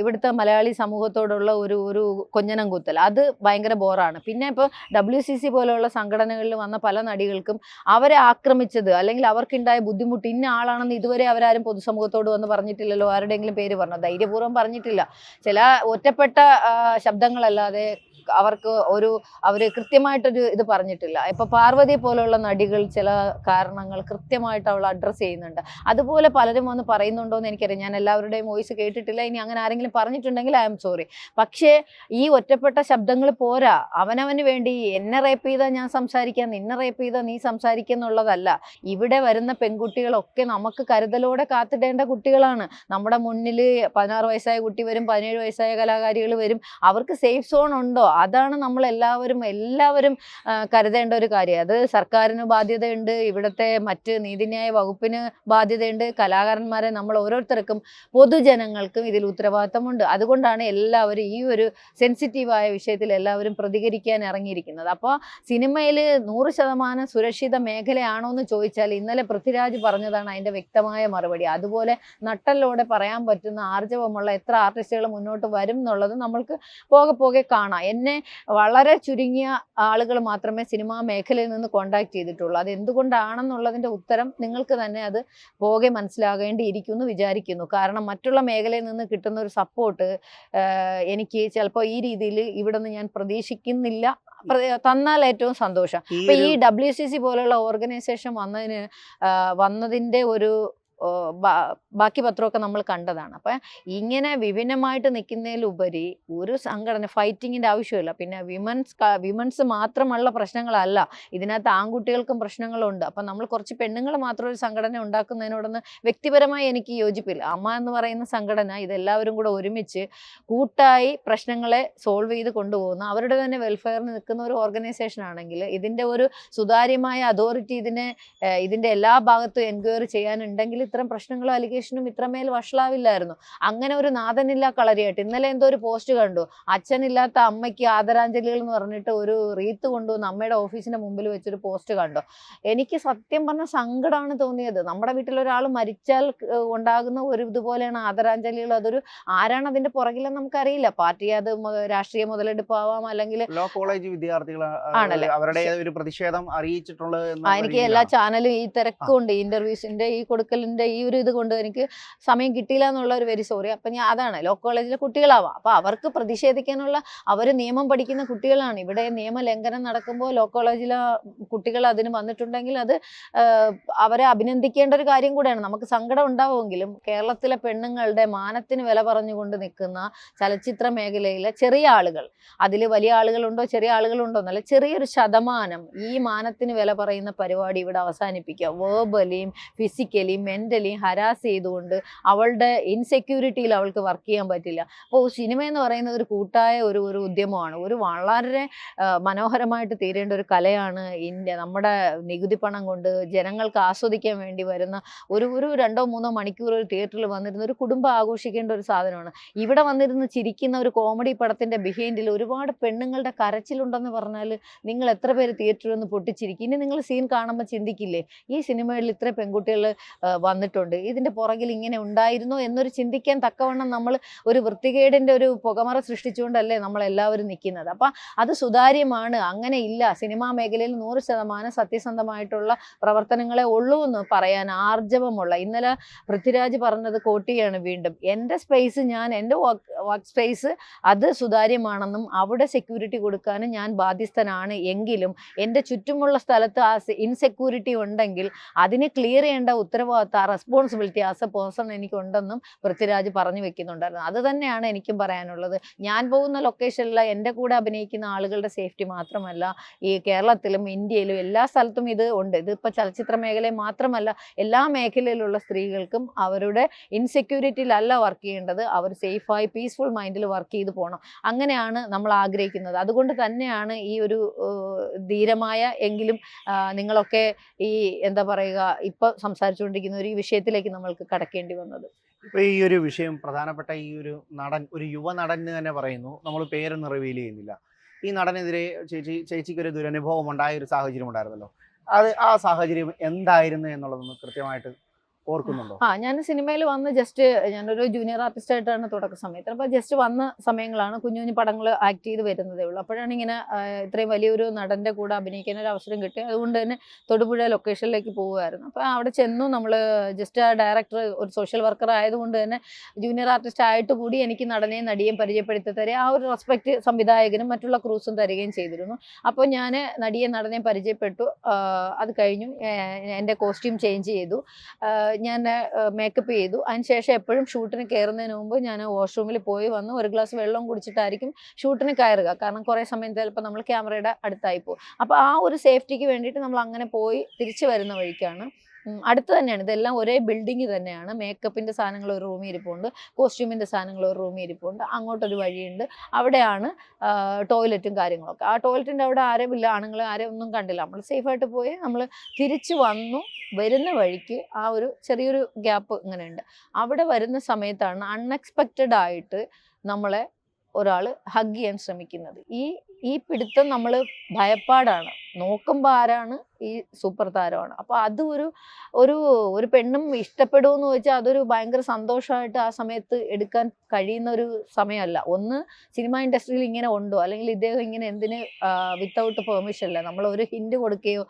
[SPEAKER 1] ഇവിടുത്തെ മലയാളി സമൂഹത്തോടുള്ള ഒരു ഒരു കൊഞ്ഞനം കുത്തൽ. അത് ഭയങ്കര ബോറാണ്. പിന്നെ ഇപ്പോൾ ഡബ്ല്യു സി സി പോലെയുള്ള സംഘടനകളിൽ വന്ന പല നടികൾക്കും അവരെ ആക്രമിച്ചത് അല്ലെങ്കിൽ അവർക്കുണ്ടായ ബുദ്ധിമുട്ട് ഇന്ന ആളാണെന്ന് ഇതുവരെ അവരാരും പൊതുസമൂഹത്തോട് വന്ന് പറഞ്ഞിട്ടില്ലല്ലോ. ആരുടെയെങ്കിലും പേര് പറഞ്ഞു? ധൈര്യപൂർവം പറഞ്ഞിട്ടില്ല. ചില ഒറ്റപ്പെട്ട ശബ്ദങ്ങളല്ലാതെ അവർക്ക് ഒരു അവർ കൃത്യമായിട്ടൊരു ഇത് പറഞ്ഞിട്ടില്ല. ഇപ്പൊ പാർവതി പോലെയുള്ള നടികൾ ചില കാരണങ്ങൾ കൃത്യമായിട്ട് അവൾ അഡ്രസ്സ് ചെയ്യുന്നുണ്ട്. അതുപോലെ പലരും വന്ന് പറയുന്നുണ്ടോ എന്ന് എനിക്കറിയാം. ഞാൻ എല്ലാവരുടെയും വോയിസ് കേട്ടിട്ടില്ല. ഇനി അങ്ങനെ ആരെങ്കിലും പറഞ്ഞിട്ടുണ്ടെങ്കിൽ ഐ എം സോറി പക്ഷേ ഈ ഒറ്റപ്പെട്ട ശബ്ദങ്ങൾ പോരാ. അവനവന് വേണ്ടി എന്നെ റേപ്പ് ചെയ്താൽ ഞാൻ സംസാരിക്കാം നിന്നെ റേപ്പ് ചെയ്താൽ നീ സംസാരിക്കുക എന്നുള്ളതല്ല. ഇവിടെ വരുന്ന പെൺകുട്ടികളൊക്കെ നമുക്ക് കരുതലോടെ കാത്തിടേണ്ട കുട്ടികളാണ്. നമ്മുടെ മുന്നിൽ പതിനാറ് വയസ്സായ കുട്ടി വരും പതിനേഴ് വയസ്സായ കലാകാരികൾ വരും. അവർക്ക് സേഫ് സോൺ ഉണ്ടോ? അതാണ് നമ്മൾ എല്ലാവരും എല്ലാവരും കരുതേണ്ട ഒരു കാര്യം. അത് സർക്കാരിന് ബാധ്യതയുണ്ട് ഇവിടുത്തെ മറ്റ് നീതിന്യായ വകുപ്പിന് ബാധ്യതയുണ്ട് കലാകാരന്മാരെ നമ്മൾ ഓരോരുത്തർക്കും പൊതുജനങ്ങൾക്കും ഇതിൽ ഉത്തരവാദിത്തമുണ്ട്. അതുകൊണ്ടാണ് എല്ലാവരും ഈ ഒരു സെൻസിറ്റീവായ വിഷയത്തിൽ എല്ലാവരും പ്രതികരിക്കാൻ ഇറങ്ങിയിരിക്കുന്നത്. അപ്പോൾ സിനിമയിൽ നൂറ് ശതമാനം സുരക്ഷിത മേഖലയാണോ എന്ന് ചോദിച്ചാൽ ഇന്നലെ പൃഥ്വിരാജ് പറഞ്ഞതാണ് അതിന്റെ വ്യക്തമായ മറുപടി. അതുപോലെ നട്ടലിലൂടെ പറയാൻ പറ്റുന്ന ആർജവമുള്ള എത്ര ആർട്ടിസ്റ്റുകൾ മുന്നോട്ട് വരും എന്നുള്ളത് നമ്മൾക്ക് പോകെ പോകെ കാണാം. എന്നെ വളരെ ചുരുങ്ങിയ ആളുകൾ മാത്രമേ സിനിമാ മേഖലയിൽ നിന്ന് കോണ്ടാക്ട് ചെയ്തിട്ടുള്ളൂ. അത് എന്തുകൊണ്ടാണെന്നുള്ളതിന്റെ ഉത്തരം നിങ്ങൾക്ക് തന്നെ അത് പോകെ മനസ്സിലാകേണ്ടിയിരിക്കും എന്ന് വിചാരിക്കുന്നു. കാരണം മറ്റുള്ള മേഖലയിൽ നിന്ന് കിട്ടുന്ന ഒരു സപ്പോർട്ട് എനിക്ക് ചിലപ്പോൾ ഈ രീതിയിൽ ഇവിടെ നിന്ന് ഞാൻ പ്രതീക്ഷിക്കുന്നില്ല. തന്നാൽ ഏറ്റവും സന്തോഷം.
[SPEAKER 2] അപ്പൊ
[SPEAKER 1] ഈ ഡബ്ല്യു സി സി പോലുള്ള ഓർഗനൈസേഷൻ വന്നതിന് വന്നതിന്റെ ഒരു ബാക്കി പത്രമൊക്കെ നമ്മൾ കണ്ടതാണ്. അപ്പം ഇങ്ങനെ വിഭിന്നമായിട്ട് നിൽക്കുന്നതിലുപരി ഒരു സംഘടന ഫൈറ്റിങ്ങിന്റെ ആവശ്യമില്ല. പിന്നെ വിമൻസ് വിമൻസ് മാത്രമുള്ള പ്രശ്നങ്ങളല്ല. ഇതിനകത്ത് ആൺകുട്ടികൾക്കും പ്രശ്നങ്ങളുണ്ട്. അപ്പം നമ്മൾ കുറച്ച് പെണ്ണുങ്ങൾ മാത്രം ഒരു സംഘടന ഉണ്ടാക്കുന്നതിനോടൊന്ന് വ്യക്തിപരമായി എനിക്ക് യോജിപ്പില്ല. അമ്മ എന്ന് പറയുന്ന സംഘടന ഇതെല്ലാവരും കൂടെ ഒരുമിച്ച് കൂട്ടായി പ്രശ്നങ്ങളെ സോൾവ് ചെയ്ത് കൊണ്ടുപോകുന്ന അവരുടെ തന്നെ വെൽഫെയറിന് നിൽക്കുന്ന ഒരു ഓർഗനൈസേഷൻ ആണെങ്കിൽ ഇതിന്റെ ഒരു സുതാര്യമായ അതോറിറ്റി ഇതിനെ ഇതിന്റെ എല്ലാ ഭാഗത്തും എൻക്വയറി ചെയ്യാനുണ്ടെങ്കിൽ ഇത്തരം പ്രശ്നങ്ങളും അലിഗേഷനും ഇത്രമേൽ വഷളാവില്ലായിരുന്നു. അങ്ങനെ ഒരു നാഥനില്ല കളരിയായിട്ട്. ഇന്നലെ എന്തോ ഒരു പോസ്റ്റ് കണ്ടു. അച്ഛനില്ലാത്ത അമ്മയ്ക്ക് ആദരാഞ്ജലികൾ എന്ന് പറഞ്ഞിട്ട് ഒരു റീത്ത് കൊണ്ടുവന്ന് അമ്മയുടെ ഓഫീസിന്റെ മുമ്പിൽ വെച്ചൊരു പോസ്റ്റ് കണ്ടു. എനിക്ക് സത്യം പറഞ്ഞ സങ്കടമാണ് തോന്നിയത്. നമ്മുടെ വീട്ടിൽ ഒരാൾ മരിച്ചാൽ ഉണ്ടാകുന്ന ഒരു ഇതുപോലെയാണ് ആദരാഞ്ജലികൾ. അതൊരു ആരാണ് അതിന്റെ പുറകിലെന്ന് നമുക്കറിയില്ല. പാർട്ടി അത് രാഷ്ട്രീയ മുതലെടുപ്പാവാം അല്ലെങ്കിൽ
[SPEAKER 2] ലോ കോളേജ് വിദ്യാർത്ഥികൾ
[SPEAKER 1] ആണല്ലേ?
[SPEAKER 2] അവരുടെ ഒരു പ്രതിഷേധം അറിയിച്ചിട്ടുള്ളത്
[SPEAKER 1] എനിക്ക് എല്ലാ ചാനലും ഈ തിരക്കുണ്ട്. ഇന്റർവ്യൂസിന്റെ ഈ കൊടുക്കലിന്റെ ഈ ഒരു ഇത് കൊണ്ട് എനിക്ക് സമയം കിട്ടിയില്ല എന്നുള്ള ഒരു വെരി സോറി അപ്പൊ ഞാൻ അതാണ് ലോ കോളേജിലെ കുട്ടികളാവാം. അപ്പൊ അവർക്ക് പ്രതിഷേധിക്കാനുള്ള അവർ നിയമം പഠിക്കുന്ന കുട്ടികളാണ്. ഇവിടെ നിയമലംഘനം നടക്കുമ്പോൾ ലോ കോളേജിലെ കുട്ടികൾ അതിന് വന്നിട്ടുണ്ടെങ്കിൽ അത് അവരെ അഭിനന്ദിക്കേണ്ട ഒരു കാര്യം കൂടെയാണ്. നമുക്ക് സങ്കടം ഉണ്ടാവുമെങ്കിലും കേരളത്തിലെ പെണ്ണുങ്ങളുടെ മാനത്തിന് വില പറഞ്ഞുകൊണ്ട് നിൽക്കുന്ന ചലച്ചിത്ര മേഖലയിലെ ചെറിയ ആളുകൾ അതിൽ വലിയ ആളുകളുണ്ടോ ചെറിയ ആളുകളുണ്ടോ എന്നല്ല ചെറിയൊരു ശതമാനം ഈ മാനത്തിന് വില പറയുന്ന പരിപാടി ഇവിടെ അവസാനിപ്പിക്കുക. വേർബലിയും ഫിസിക്കലിയും മെന്റലിയും ഹരാസ് ചെയ്തുകൊണ്ട് അവളുടെ ഇൻസെക്യൂരിറ്റിയിൽ അവൾക്ക് വർക്ക് ചെയ്യാൻ പറ്റില്ല. അപ്പോൾ സിനിമ എന്ന് പറയുന്നത് ഒരു കൂട്ടായ ഒരു ഒരു ഉദ്യമമാണ്. ഒരു വളരെ മനോഹരമായിട്ട് തീരേണ്ട ഒരു കലയാണ് ഇന്ത്യ. നമ്മുടെ നികുതി പണം കൊണ്ട് ജനങ്ങൾക്ക് ആസ്വദിക്കാൻ വേണ്ടി വരുന്ന ഒരു ഒരു രണ്ടോ മൂന്നോ മണിക്കൂർ ഒരു തിയേറ്ററിൽ വന്നിരുന്ന ഒരു കുടുംബം ആഘോഷിക്കേണ്ട ഒരു സാധനമാണ്. ഇവിടെ വന്നിരുന്ന് ചിരിക്കുന്ന ഒരു കോമഡി പടത്തിന്റെ ബിഹൈൻഡിൽ ഒരുപാട് പെണ്ണുങ്ങളുടെ കരച്ചിലുണ്ടെന്ന് പറഞ്ഞാൽ നിങ്ങൾ എത്ര പേര് തിയേറ്ററിൽ നിന്ന് പൊട്ടിച്ചിരിക്കും? ഇനി നിങ്ങൾ സീൻ കാണുമ്പോൾ ചിന്തിക്കില്ലേ? ഈ സിനിമയിൽ ഇത്ര പെൺകുട്ടികൾ വന്നിട്ടുണ്ട്. ഇതിന്റെ പുറകിൽ ഇങ്ങനെ ഉണ്ടായിരുന്നു എന്നൊരു ചിന്തിക്കാൻ തക്കവണ്ണം നമ്മൾ ഒരു വൃത്തികേടിന്റെ ഒരു പുകമറ സൃഷ്ടിച്ചുകൊണ്ടല്ലേ നമ്മൾ എല്ലാവരും നിൽക്കുന്നത്. അപ്പൊ അത് സുതാര്യമാണ്. അങ്ങനെ ഇല്ല. സിനിമാ മേഖലയിൽ നൂറ് ശതമാനം സത്യസന്ധമായിട്ടുള്ള പ്രവർത്തനങ്ങളെ ഉള്ളൂ എന്ന് പറയാൻ ആർജവമുള്ള. ഇന്നലെ പൃഥ്വിരാജ് പറഞ്ഞത് കോട്ടിയാണ് വീണ്ടും. എന്റെ സ്പേസ് ഞാൻ എന്റെ വർക്ക് സ്പേസ് അത് സുതാര്യമാണെന്നും അവിടെ സെക്യൂരിറ്റി കൊടുക്കാനും ഞാൻ ബാധ്യസ്ഥനാണ് എങ്കിലും എന്റെ ചുറ്റുമുള്ള സ്ഥലത്ത് ആ ഇൻസെക്യൂരിറ്റി ഉണ്ടെങ്കിൽ അതിനെ ക്ലിയർ ചെയ്യേണ്ട ഉത്തരവാദിത്ത റെസ്പോൺസിബിലിറ്റി ആസ് എ പേഴ്സൺ എനിക്കുണ്ടെന്നും പൃഥ്വിരാജ് പറഞ്ഞു വെക്കുന്നുണ്ടായിരുന്നു. അത് തന്നെയാണ് എനിക്കും പറയാനുള്ളത്. ഞാൻ പോകുന്ന ലൊക്കേഷനിൽ എന്റെ കൂടെ അഭിനയിക്കുന്ന ആളുകളുടെ സേഫ്റ്റി മാത്രമല്ല ഈ കേരളത്തിലും ഇന്ത്യയിലും എല്ലാ സ്ഥലത്തും ഇത് ഉണ്ട്. ഇതിപ്പോൾ ചലച്ചിത്ര മേഖലയിൽ മാത്രമല്ല എല്ലാ മേഖലയിലുള്ള സ്ത്രീകൾക്കും അവരുടെ ഇൻസെക്യൂരിറ്റിയിലല്ല വർക്ക് ചെയ്യേണ്ടത്. അവർ സേഫായി പീസ്ഫുൾ മൈൻഡിൽ വർക്ക് ചെയ്ത് പോകണം അങ്ങനെയാണ് നമ്മൾ ആഗ്രഹിക്കുന്നത്. അതുകൊണ്ട് തന്നെയാണ് ഈ ഒരു ധീരമായ എങ്കിലും നിങ്ങളൊക്കെ ഈ എന്താ പറയുക ഇപ്പം സംസാരിച്ചുകൊണ്ടിരിക്കുന്ന ഒരു ഈ വിഷയത്തിലേക്ക് നമ്മൾക്ക് കടക്കേണ്ടി വന്നത്.
[SPEAKER 2] ഇപ്പൊ ഈ ഒരു വിഷയം പ്രധാനപ്പെട്ട ഈ ഒരു നടൻ ഒരു യുവ നടൻ തന്നെ പറയുന്നു. നമ്മൾ പേരൊന്നും റിവീൽ ചെയ്യുന്നില്ല. ഈ നടനെതിരെ ചേച്ചി ചേച്ചിക്ക് ഒരു ദുരനുഭവം ഉണ്ടായ ഒരു സാഹചര്യം ഉണ്ടായിരുന്നല്ലോ. അത് ആ സാഹചര്യം എന്തായിരുന്നു എന്നുള്ളതൊന്ന് കൃത്യമായിട്ട് ഓർക്കുന്നുണ്ടോ?
[SPEAKER 1] ആ ഞാൻ സിനിമയിൽ വന്ന് ജസ്റ്റ് ഞാനൊരു ജൂനിയർ ആർട്ടിസ്റ്റ് ആയിട്ടാണ് തുടക്ക സമയത്ത്. അപ്പോൾ ജസ്റ്റ് വന്ന സമയങ്ങളാണ് കുഞ്ഞു കുഞ്ഞു പടങ്ങൾ ആക്ട് ചെയ്ത് വരുന്നതേ ഉള്ളൂ. അപ്പോഴാണ് ഇങ്ങനെ ഇത്രയും വലിയൊരു നടന്റെ കൂടെ അഭിനയിക്കാൻ ഒരു അവസരം കിട്ടി അതുകൊണ്ട് തന്നെ തൊടുപുഴ ലൊക്കേഷനിലേക്ക് പോവുമായിരുന്നു അപ്പോൾ അവിടെ ചെന്നു നമ്മൾ ജസ്റ്റ് ആ ഡയറക്ടർ ഒരു സോഷ്യൽ വർക്കർ ആയതുകൊണ്ട് തന്നെ ജൂനിയർ ആർട്ടിസ്റ്റ് ആയിട്ട് കൂടി എനിക്ക് നടനെയും നടിയെയും പരിചയപ്പെടുത്തി തരിക ആ ഒരു റെസ്പെക്ട് സംവിധായകനും മറ്റുള്ള ക്രൂസും തരികയും ചെയ്തിരുന്നു. അപ്പോൾ ഞാൻ നടിയെ നടനെയും പരിചയപ്പെട്ടു. അത് കഴിഞ്ഞു. എന്റെ കോസ്റ്റ്യൂം ചേഞ്ച് ചെയ്തു. ഞാൻ മേക്കപ്പ് ചെയ്തു. അതിനുശേഷം എപ്പോഴും ഷൂട്ടിന് കയറുന്നതിന് മുമ്പ് ഞാൻ വാഷ്റൂമിൽ പോയി വന്ന് ഒരു ഗ്ലാസ് വെള്ളം കുടിച്ചിട്ടായിരിക്കും ഷൂട്ടിന് കയറുക. കാരണം കുറേ സമയം ചിലപ്പോൾ നമ്മൾ ക്യാമറയുടെ അടുത്തായി പോകും. അപ്പോൾ ആ ഒരു സേഫ്റ്റിക്ക് വേണ്ടിയിട്ട് നമ്മൾ അങ്ങനെ പോയി തിരിച്ചു വരുന്ന വഴിക്കാണ്. അടുത്ത് തന്നെയാണ്. ഇതെല്ലാം ഒരേ ബിൽഡിംഗ് തന്നെയാണ്. മേക്കപ്പിന്റെ സാധനങ്ങൾ ഒരു റൂമിൽ ഇരിപ്പുണ്ട്. കോസ്റ്റ്യൂമിന്റെ സാധനങ്ങൾ ഒരു റൂമിൽ ഇരിപ്പുണ്ട്. അങ്ങോട്ടൊരു വഴിയുണ്ട്. അവിടെയാണ് ടോയ്ലറ്റും കാര്യങ്ങളൊക്കെ. ആ ടോയ്ലറ്റിന്റെ അവിടെ ആരും ഇല്ല ആണുങ്ങൾ ആരും ഒന്നും കണ്ടില്ല. നമ്മൾ സേഫായിട്ട് പോയി നമ്മൾ തിരിച്ചു വന്നു. വരുന്ന വഴിക്ക് ആ ഒരു ചെറിയൊരു ഗ്യാപ്പ് ഇങ്ങനെയുണ്ട്. അവിടെ വരുന്ന സമയത്താണ് അൺഎക്സ്പെക്റ്റഡ് ആയിട്ട് നമ്മളെ ഒരാൾ ഹഗ് ചെയ്യാൻ ശ്രമിക്കുന്നത്. ഈ ഈ പിടുത്തം നമ്മൾ ഭയപ്പാടാണ്. നോക്കുമ്പോൾ ആരാണ് ഈ സൂപ്പർ താരമാണ്. അപ്പോൾ അത് ഒരു ഒരു ഒരു പെണ്ണും ഇഷ്ടപ്പെടുമെന്ന് വെച്ചാൽ അതൊരു ഭയങ്കര സന്തോഷമായിട്ട് ആ സമയത്ത് എടുക്കാൻ കഴിയുന്ന ഒരു സമയമല്ല. ഒന്ന് സിനിമ ഇൻഡസ്ട്രിയിൽ ഇങ്ങനെ ഉണ്ടോ? അല്ലെങ്കിൽ ഇദ്ദേഹം ഇങ്ങനെ എന്തിന് വിത്തൗട്ട് പെർമിഷൻ അല്ല? നമ്മൾ ഒരു ഹിന്റ് കൊടുക്കുകയോ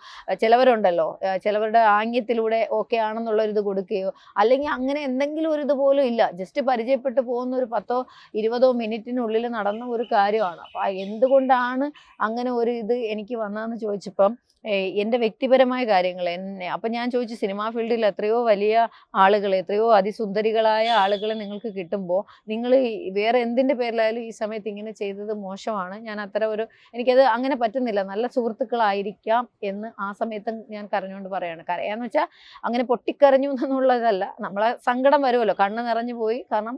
[SPEAKER 1] ചിലവരുണ്ടല്ലോ ചിലവരുടെ ആംഗ്യത്തിലൂടെ ഓക്കെ ആണെന്നുള്ള ഇത് കൊടുക്കുകയോ അല്ലെങ്കിൽ അങ്ങനെ എന്തെങ്കിലും ഒരു ഇത് പോലും ഇല്ല. ജസ്റ്റ് പരിചയപ്പെട്ട് പോകുന്ന ഒരു പത്തോ ഇരുപതോ മിനിറ്റിനുള്ളിൽ നടന്ന ഒരു കാര്യമാണ്. അപ്പോൾ എന്തുകൊണ്ടാണ് അങ്ങനെ ഒരു ഇത് എനിക്ക് വന്നതെന്ന് ചോദിച്ചപ്പം എന്റെ വ്യക്തിപരമായ കാര്യങ്ങൾ എന്നെ. അപ്പം ഞാൻ ചോദിച്ചു സിനിമാ ഫീൽഡിൽ എത്രയോ വലിയ ആളുകൾ എത്രയോ അതിസുന്ദരികളായ ആളുകളെ നിങ്ങൾക്ക് കിട്ടുമ്പോൾ നിങ്ങൾ വേറെ എന്തിന്റെ പേരിലായാലും ഈ സമയത്ത് ഇങ്ങനെ ചെയ്തത് മോശമാണ്. ഞാൻ അത്ര ഒരു എനിക്കത് അങ്ങനെ പറ്റുന്നില്ല. നല്ല സുഹൃത്തുക്കളായിരിക്കാം എന്ന് ആ സമയത്ത് ഞാൻ കരഞ്ഞുകൊണ്ട് പറയാണ്. കരയാന്ന് വെച്ചാൽ അങ്ങനെ പൊട്ടിക്കരഞ്ഞു [laughs] എന്നുള്ളതല്ല. നമ്മളെ സങ്കടം വരുമല്ലോ. കണ്ണ് നിറഞ്ഞു പോയി. കാരണം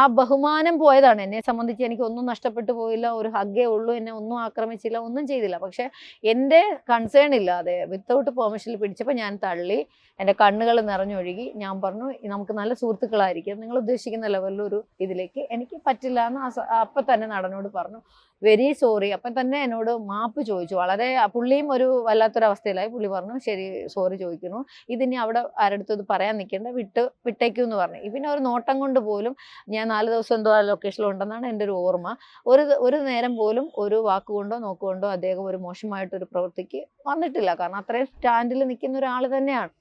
[SPEAKER 1] ആ ബഹുമാനം പോയതാണ്. എന്നെ സംബന്ധിച്ച് എനിക്ക് ഒന്നും നഷ്ടപ്പെട്ടു പോയില്ല ഒരു ഹഗ്ഗേ ഉള്ളൂ എന്നെ ഒന്നും ആക്രമിച്ചില്ല ഒന്നും ചെയ്തില്ല. പക്ഷെ എന്റെ കൺസേൺ ഇല്ലാതെ വിത്തൗട്ട് പെർമിഷനിൽ പിടിച്ചപ്പോൾ ഞാൻ തള്ളി എന്റെ കണ്ണുകൾ നിറഞ്ഞൊഴുകി. ഞാൻ പറഞ്ഞു നമുക്ക് നല്ല സുഹൃത്തുക്കളായിരിക്കും. നിങ്ങൾ ഉദ്ദേശിക്കുന്ന ലെവലിലൊരു ഇതിലേക്ക് എനിക്ക് പറ്റില്ല എന്ന് അപ്പം തന്നെ നടനോട് പറഞ്ഞു. Very sorry. അപ്പം തന്നെ എന്നോട് മാപ്പ് ചോദിച്ചു. വളരെ പുള്ളിയും ഒരു വല്ലാത്തൊരവസ്ഥയിലായി. പുള്ളി പറഞ്ഞു ശരി സോറി ചോദിക്കുന്നു. ഇതിനി അവിടെ ആരടുത്തും ഇത് പറയാൻ നിൽക്കേണ്ട. വിട്ട് വിട്ടേക്കൂ എന്ന് പറഞ്ഞു. പിന്നെ ഒരു നോട്ടം കൊണ്ട് പോലും ഞാൻ നാല് ദിവസം എന്തോ ആ ലൊക്കേഷനിൽ ഉണ്ടെന്നാണ് എന്റെ ഒരു ഓർമ്മ. ഒരു ഒരു നേരം പോലും ഒരു വാക്കുകൊണ്ടോ നോക്കുകൊണ്ടോ അദ്ദേഹം ഒരു മോശമായിട്ടൊരു പ്രവൃത്തിക്ക് വന്നിട്ടില്ല. കാരണം അത്രയും സ്റ്റാൻഡിൽ നിൽക്കുന്ന ഒരാൾ തന്നെയാണ്.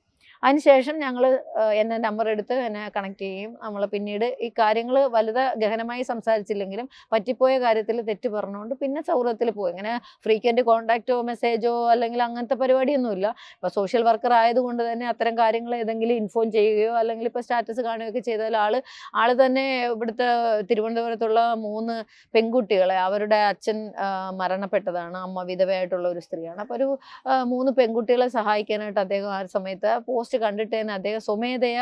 [SPEAKER 1] അതിനുശേഷം ഞങ്ങൾ എന്നെ നമ്പർ എടുത്ത് എന്നെ കണക്ട് ചെയ്യും നമ്മൾ പിന്നീട് ഈ കാര്യങ്ങൾ വലുത് ഗഹനമായി സംസാരിച്ചില്ലെങ്കിലും പറ്റിപ്പോയ കാര്യത്തിൽ തെറ്റ് പറഞ്ഞുകൊണ്ട് പിന്നെ സൗഹൃദത്തിൽ പോയി. ഇങ്ങനെ ഫ്രീക്വന്റ് കോണ്ടാക്റ്റോ മെസ്സേജോ അല്ലെങ്കിൽ അങ്ങനത്തെ പരിപാടിയൊന്നുമില്ല. ഇപ്പോൾ സോഷ്യൽ വർക്കർ ആയതുകൊണ്ട് തന്നെ അത്തരം കാര്യങ്ങൾ ഏതെങ്കിലും ഇൻഫോം ചെയ്യുകയോ അല്ലെങ്കിൽ ഇപ്പോൾ സ്റ്റാറ്റസ് കാണുകയൊക്കെ ചെയ്താൽ ആൾ ആൾ തന്നെ ഇവിടുത്തെ തിരുവനന്തപുരത്തുള്ള മൂന്ന് പെൺകുട്ടികളെ അവരുടെ അച്ഛൻ മരണപ്പെട്ടതാണ്. അമ്മ വിധവയായിട്ടുള്ള ഒരു സ്ത്രീയാണ്. അപ്പോൾ ഒരു മൂന്ന് പെൺകുട്ടികളെ സഹായിക്കാനായിട്ട് അദ്ദേഹം ആ സമയത്ത് പോസ്റ്റ് കണ്ടിട്ട് തന്നെ അദ്ദേഹം സ്വമേധയ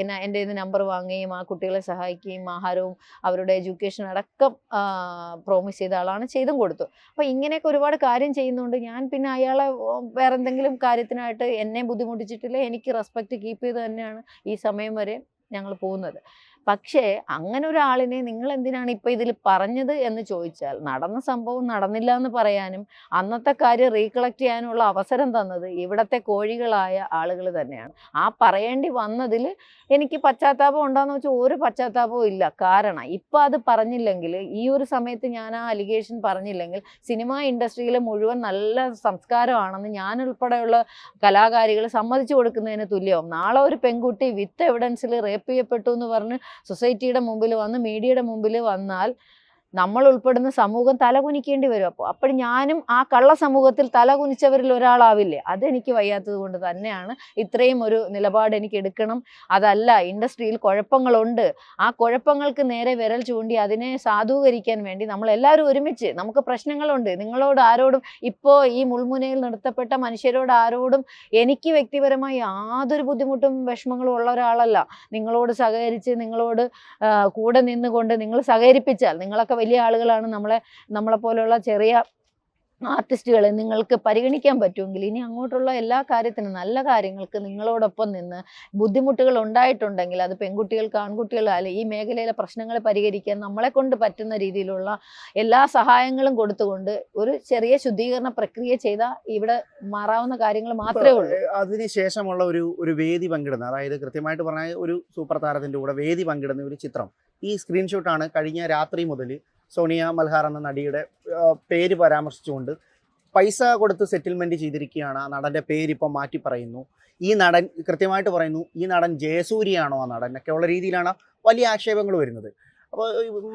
[SPEAKER 1] എന്നെ എന്റെ ഇത് നമ്പർ വാങ്ങുകയും ആ കുട്ടികളെ സഹായിക്കുകയും ആഹാരവും അവരുടെ എഡ്യൂക്കേഷൻ അടക്കം പ്രോമിസ് ചെയ്ത ആളാണ് ചെയ്തും കൊടുത്തു. അപ്പം ഇങ്ങനെയൊക്കെ ഒരുപാട് കാര്യം ചെയ്യുന്നുണ്ട്. ഞാൻ പിന്നെ അയാളെ വേറെ എന്തെങ്കിലും കാര്യത്തിനായിട്ട് എന്നെ ബുദ്ധിമുട്ടിച്ചിട്ടില്ല എനിക്ക് റെസ്പെക്റ്റ് കീപ്പ് ചെയ്ത് തന്നെയാണ് ഈ സമയം വരെ ഞങ്ങൾ പോകുന്നത്. പക്ഷേ അങ്ങനെ ഒരാളിനെ നിങ്ങൾ എന്തിനാണ് ഇപ്പൊ ഇതിൽ പറഞ്ഞത് എന്ന് ചോദിച്ചാൽ നടന്ന സംഭവം നടന്നില്ല എന്ന് പറയാനും അന്നത്തെ കാര്യം റീകളക്ട് ചെയ്യാനുള്ള അവസരം തന്നത് ഇവിടത്തെ കോഴികളായ ആളുകൾ തന്നെയാണ്. ആ പറയേണ്ടി വന്നതിൽ എനിക്ക് പശ്ചാത്താപം ഉണ്ടോയെന്ന് വെച്ചാൽ ഒരു പശ്ചാത്താപവും ഇല്ല. കാരണം ഇപ്പം അത് പറഞ്ഞില്ലെങ്കിൽ ഈ ഒരു സമയത്ത് ഞാൻ ആ അലിഗേഷൻ പറഞ്ഞില്ലെങ്കിൽ സിനിമാ ഇൻഡസ്ട്രിയിലെ മുഴുവൻ നല്ല സംസ്കാരമാണെന്ന് ഞാൻ ഉൾപ്പെടെയുള്ള കലാകാരികൾ സമ്മതിച്ചു കൊടുക്കുന്നതിന് തുല്യവും. നാളെ ഒരു പെൺകുട്ടി വിത്ത് എവിഡൻസിൽ റേപ്പ് ചെയ്യപ്പെട്ടു എന്ന് പറഞ്ഞ് സൊസൈറ്റിയുടെ മുമ്പിൽ വന്ന് മീഡിയയുടെ മുമ്പിൽ വന്നാൽ നമ്മൾ ഉൾപ്പെടുന്ന സമൂഹം തലകുനിക്കേണ്ടി വരും. അപ്പോൾ അപ്പോൾ ഞാനും ആ കള്ള സമൂഹത്തിൽ തലകുനിച്ചവരിൽ ഒരാളാവില്ലേ? അതെനിക്ക് വയ്യാത്തത് കൊണ്ട് തന്നെയാണ് ഇത്രയും ഒരു നിലപാട് എനിക്ക് എടുക്കണം. അതല്ല ഇൻഡസ്ട്രിയിൽ കുഴപ്പങ്ങളുണ്ട്. ആ കുഴപ്പങ്ങൾക്ക് നേരെ വിരൽ ചൂണ്ടി അതിനെ സാധൂകരിക്കാൻ വേണ്ടി നമ്മൾ എല്ലാവരും ഒരുമിച്ച് നമുക്ക് പ്രശ്നങ്ങളുണ്ട്. നിങ്ങളോട് ആരോടും ഇപ്പോൾ ഈ മുൾമുനയിൽ നിർത്തപ്പെട്ട മനുഷ്യരോട് ആരോടും എനിക്ക് വ്യക്തിപരമായി യാതൊരു ബുദ്ധിമുട്ടും വിഷമങ്ങളും ഉള്ള ഒരാളല്ല. നിങ്ങളോട് സഹകരിച്ച് നിങ്ങളോട് കൂടെ നിന്നുകൊണ്ട് നിങ്ങൾ സഹകരിപ്പിച്ചാൽ നിങ്ങളൊക്കെ വലിയ ആളുകളാണ് നമ്മളെ നമ്മളെ പോലെയുള്ള ചെറിയ ആർട്ടിസ്റ്റുകളെ നിങ്ങൾക്ക് പരിഗണിക്കാൻ പറ്റുമെങ്കിൽ ഇനി അങ്ങോട്ടുള്ള എല്ലാ കാര്യത്തിനും നല്ല കാര്യങ്ങൾക്ക് നിങ്ങളോടൊപ്പം നിന്ന് ബുദ്ധിമുട്ടുകൾ ഉണ്ടായിട്ടുണ്ടെങ്കിൽ അത് പെൺകുട്ടികൾക്ക് ആൺകുട്ടികളായാലും ഈ മേഖലയിലെ പ്രശ്നങ്ങൾ പരിഹരിക്കാൻ നമ്മളെ കൊണ്ട് പറ്റുന്ന രീതിയിലുള്ള എല്ലാ സഹായങ്ങളും കൊടുത്തുകൊണ്ട് ഒരു ചെറിയ ശുദ്ധീകരണ പ്രക്രിയ ചെയ്താൽ ഇവിടെ മാറാവുന്ന കാര്യങ്ങൾ മാത്രമേ ഉള്ളൂ.
[SPEAKER 2] അതിനുശേഷമുള്ള ഒരു ഒരു വേദി പങ്കിടുന്ന അതായത് കൃത്യമായിട്ട് പറഞ്ഞാൽ ഒരു സൂപ്പർ താരത്തിന്റെ കൂടെ വേദി പങ്കിടുന്ന ഒരു ചിത്രം ഈ സ്ക്രീൻഷോട്ടാണ് കഴിഞ്ഞ രാത്രി മുതൽ സോണിയ മൽഹാർ എന്ന നടിയുടെ പേര് പരാമർശിച്ചുകൊണ്ട് പൈസ കൊടുത്ത് സെറ്റിൽമെന്റ് ചെയ്തിരിക്കുകയാണ് ആ നടന്റെ പേര് ഇപ്പം മാറ്റി പറയുന്നു. ഈ നടൻ കൃത്യമായിട്ട് പറയുന്നു ഈ നടൻ ജയസൂര്യയാണോ ആ നടൻ? ഒക്കെ ഉള്ള രീതിയിലാണ് വലിയ ആക്ഷേപങ്ങൾ വരുന്നത്. അപ്പോൾ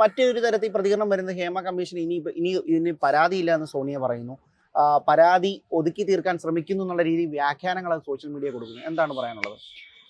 [SPEAKER 2] മറ്റൊരു തരത്തിൽ പ്രതികരണം വരുന്ന ഹേമ കമ്മീഷൻ ഇനി ഇനി ഇതിന് പരാതിയില്ല എന്ന് സോണിയ പറയുന്നു. പരാതി ഒതുക്കി തീർക്കാൻ ശ്രമിക്കുന്നു എന്നുള്ള രീതിയിൽ വ്യാഖ്യാനങ്ങൾ സോഷ്യൽ മീഡിയ കൊടുക്കുന്നു. എന്താണ് പറയാനുള്ളത്?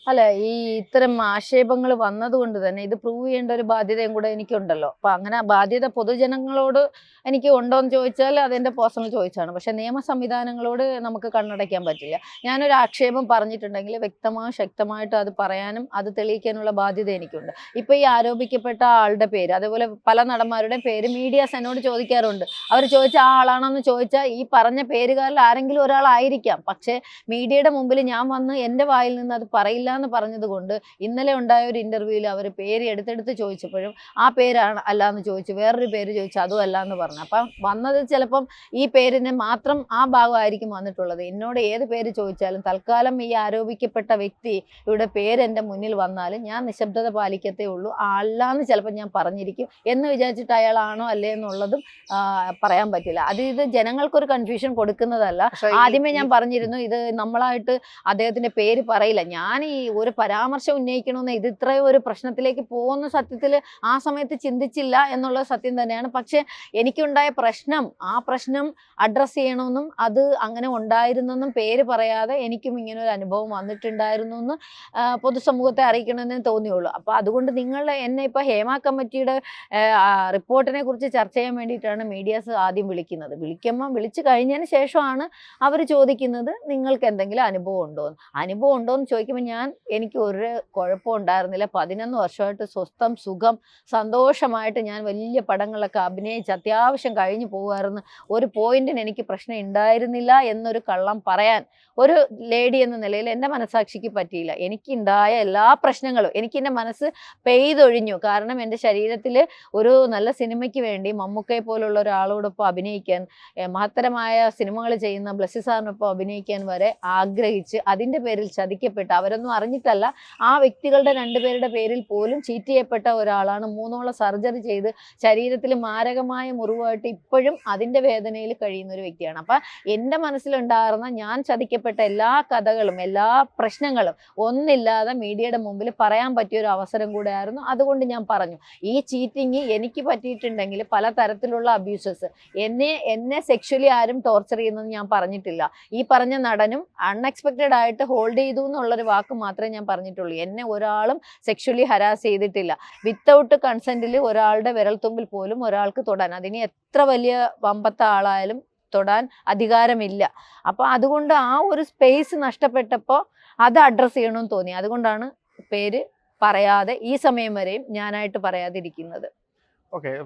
[SPEAKER 1] അല്ല ഈ ഇത്തരം ആക്ഷേപങ്ങൾ വന്നതുകൊണ്ട് തന്നെ ഇത് പ്രൂവ് ചെയ്യേണ്ട ഒരു ബാധ്യതയും കൂടെ എനിക്കുണ്ടല്ലോ. അപ്പൊ അങ്ങനെ ബാധ്യത പൊതുജനങ്ങളോട് എനിക്ക് ഉണ്ടോ എന്ന് ചോദിച്ചാൽ അതെന്റെ പേഴ്സണൽ ചോദിച്ചാണ് പക്ഷെ നിയമ സംവിധാനങ്ങളോട് നമുക്ക് കണ്ണടയ്ക്കാൻ പറ്റില്ല. ഞാനൊരു ആക്ഷേപം പറഞ്ഞിട്ടുണ്ടെങ്കിൽ വ്യക്തമായും ശക്തമായിട്ട് അത് പറയാനും അത് തെളിയിക്കാനുള്ള ബാധ്യത എനിക്കുണ്ട്. ഇപ്പൊ ഈ ആരോപിക്കപ്പെട്ട ആളുടെ പേര് അതേപോലെ പല നടന്മാരുടെയും പേര് മീഡിയാസ് എന്നോട് ചോദിക്കാറുണ്ട്. അവർ ചോദിച്ച ആ ആളാണെന്ന് ചോദിച്ചാൽ ഈ പറഞ്ഞ പേരുകാരിൽ ആരെങ്കിലും ഒരാളായിരിക്കാം. പക്ഷേ മീഡിയയുടെ മുമ്പിൽ ഞാൻ വന്ന് എന്റെ വായിൽ നിന്ന് അത് പറയില്ല എന്ന് പറഞ്ഞത് കൊണ്ട് ഇന്നലെ ഉണ്ടായ ഒരു ഇന്റർവ്യൂവിൽ അവർ പേര് എടുത്തെടുത്ത് ചോദിച്ചപ്പോഴും ആ പേരാണ് അല്ല എന്ന് ചോദിച്ചു. വേറൊരു പേര് ചോദിച്ചു അതും അല്ല എന്ന് പറഞ്ഞു. അപ്പം വന്നത് ചിലപ്പം ഈ പേരിന് മാത്രം ആ ഭാഗമായിരിക്കും വന്നിട്ടുള്ളത്. എന്നോട് ഏത് പേര് ചോദിച്ചാലും തൽക്കാലം ഈ ആരോപിക്കപ്പെട്ട വ്യക്തിയുടെ പേര് എന്റെ മുന്നിൽ വന്നാൽ ഞാൻ നിശബ്ദത പാലിക്കത്തേ ഉള്ളൂ. അല്ല എന്ന് ചിലപ്പോൾ ഞാൻ പറഞ്ഞിരിക്കും എന്ന് വിചാരിച്ചിട്ട് അയാളാണോ അല്ലേ എന്നുള്ളതും പറയാൻ പറ്റില്ല. അത് ഇത് ജനങ്ങൾക്കൊരു കൺഫ്യൂഷൻ കൊടുക്കുന്നതല്ല. ആദ്യമേ ഞാൻ പറഞ്ഞിരുന്നു ഇത് നമ്മളായിട്ട് അദ്ദേഹത്തിന്റെ പേര് പറയില്ല. ഞാൻ ഈ ഒരു പരാമർശം ഉന്നയിക്കണമെന്ന് ഇത് ഇത്രയും ഒരു പ്രശ്നത്തിലേക്ക് പോകുന്ന സത്യത്തിൽ ആ സമയത്ത് ചിന്തിച്ചില്ല എന്നുള്ള സത്യം തന്നെയാണ്. പക്ഷെ എനിക്കുണ്ടായ പ്രശ്നം ആ പ്രശ്നം അഡ്രസ്സ് ചെയ്യണമെന്നും അത് അങ്ങനെ ഉണ്ടായിരുന്നെന്നും പേര് പറയാതെ എനിക്കും ഇങ്ങനെ ഒരു അനുഭവം വന്നിട്ടുണ്ടായിരുന്നു എന്ന് പൊതുസമൂഹത്തെ അറിയിക്കണമെന്നേ തോന്നിയുള്ളൂ. അപ്പോൾ അതുകൊണ്ട് നിങ്ങൾ എന്നെ ഇപ്പോൾ ഹേമ കമ്മിറ്റിയുടെ റിപ്പോർട്ടിനെ കുറിച്ച് ചർച്ച ചെയ്യാൻ വേണ്ടിയിട്ടാണ് മീഡിയാസ് ആദ്യം വിളിക്കുന്നത്. വിളിക്കുമ്പോൾ വിളിച്ചു കഴിഞ്ഞതിന് ശേഷമാണ് അവർ ചോദിക്കുന്നത് നിങ്ങൾക്ക് എന്തെങ്കിലും അനുഭവം ഉണ്ടോ എന്ന് അനുഭവം ഉണ്ടോ എന്ന് ചോദിക്കുമ്പോൾ ഞാൻ എനിക്ക് ഒരു കുഴപ്പം ഉണ്ടായിരുന്നില്ല. പതിനൊന്ന് വർഷമായിട്ട് സ്വസ്ഥം സുഖം സന്തോഷമായിട്ട് ഞാൻ വലിയ പടങ്ങളൊക്കെ അഭിനയിച്ച് അത്യാവശ്യം കഴിഞ്ഞു പോകുമായിരുന്നു. ഒരു പോയിന്റിന് എനിക്ക് പ്രശ്നം ഉണ്ടായിരുന്നില്ല എന്നൊരു കള്ളം പറയാൻ ഒരു ലേഡി എന്ന നിലയിൽ എന്റെ മനസാക്ഷിക്ക് പറ്റിയില്ല. എനിക്കുണ്ടായ എല്ലാ പ്രശ്നങ്ങളും എനിക്ക് എന്റെ മനസ്സ് പെയ്തൊഴിഞ്ഞു. കാരണം എന്റെ ശരീരത്തിൽ ഒരു നല്ല സിനിമയ്ക്ക് വേണ്ടി മമ്മൂക്കയെ പോലുള്ള ഒരാളോടൊപ്പം അഭിനയിക്കാൻ മഹത്തരമായ സിനിമകൾ ചെയ്യുന്ന ബ്ലസ്സി സാറിനൊപ്പം അഭിനയിക്കാൻ വരെ ആഗ്രഹിച്ച് അതിന്റെ പേരിൽ ചതിക്കപ്പെട്ട് അവരൊന്നും അറിഞ്ഞിട്ടല്ല. ആ വ്യക്തികളുടെ രണ്ടുപേരുടെ പേരിൽ പോലും ചീറ്റ് ചെയ്യപ്പെട്ട ഒരാളാണ്. മൂന്നോളം സർജറി ചെയ്ത് ശരീരത്തിൽ മാരകമായ മുറിവായിട്ട് ഇപ്പോഴും അതിന്റെ വേദനയിൽ കഴിയുന്ന ഒരു വ്യക്തിയാണ്. അപ്പം എന്റെ മനസ്സിലുണ്ടായിരുന്ന ഞാൻ ചതിക്കപ്പെട്ട എല്ലാ കഥകളും എല്ലാ പ്രശ്നങ്ങളും ഒന്നില്ലാതെ മീഡിയയുടെ മുമ്പിൽ പറയാൻ പറ്റിയ ഒരു അവസരം കൂടെയായിരുന്നു. അതുകൊണ്ട് ഞാൻ പറഞ്ഞു ഈ ചീറ്റിങ് എനിക്ക് പറ്റിയിട്ടുണ്ടെങ്കിൽ പല തരത്തിലുള്ള അബ്യൂസസ് എന്നെ എന്നെ സെക്ഷലി ആരും ടോർച്ചർ ചെയ്യുന്നത് ഞാൻ പറഞ്ഞിട്ടില്ല. ഈ പറഞ്ഞ നടനും അൺഎക്സ്പെക്റ്റഡ് ആയിട്ട് ഹോൾഡ് ചെയ്തു എന്നുള്ളൊരു വാക്ക് മാത്രമേ ഞാൻ പറഞ്ഞിട്ടുള്ളൂ. എന്നെ ഒരാളും സെക്ഷലി ഹരാസ് ചെയ്തിട്ടില്ല. വിത്തൗട്ട് കൺസെന്റിൽ ഒരാളുടെ വിരൽത്തുമ്പിൽ പോലും ഒരാൾക്ക് തൊടാൻ അതിന് എത്ര വലിയ വമ്പത്ത ആളായാലും തൊടാൻ അധികാരമില്ല. അപ്പോൾ അതുകൊണ്ട് ആ ഒരു സ്പേസ് നഷ്ടപ്പെട്ടപ്പോൾ അത് അഡ്രസ്സ് ചെയ്യണമെന്ന് തോന്നി. അതുകൊണ്ടാണ് പേര് പറയാതെ ഈ സമയം വരെയും ഞാനായിട്ട് പറയാതിരിക്കുന്നത്.